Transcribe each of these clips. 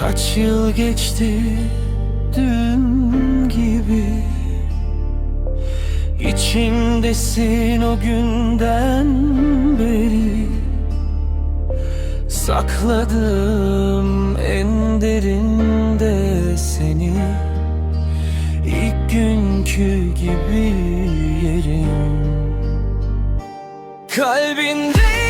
Kaç yıl geçti dün gibi? İçimdesin o günden beri. Sakladım en derinde seni. İlk günkü gibi yerim. Kalbindeydi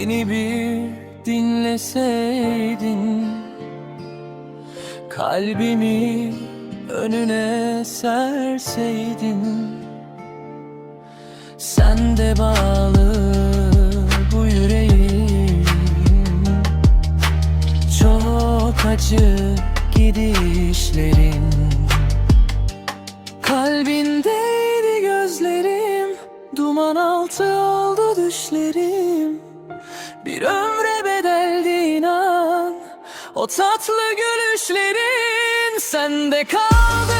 Beni bir dinleseydin Kalbimi önüne serseydin. Sen de bağlı bu yüreğim. Çok acı gidişlerin. Kalbindeydi gözlerim Duman altı oldu düşlerim Bir ömre bedeldi inan. O tatlı gülüşlerin Sende kaldı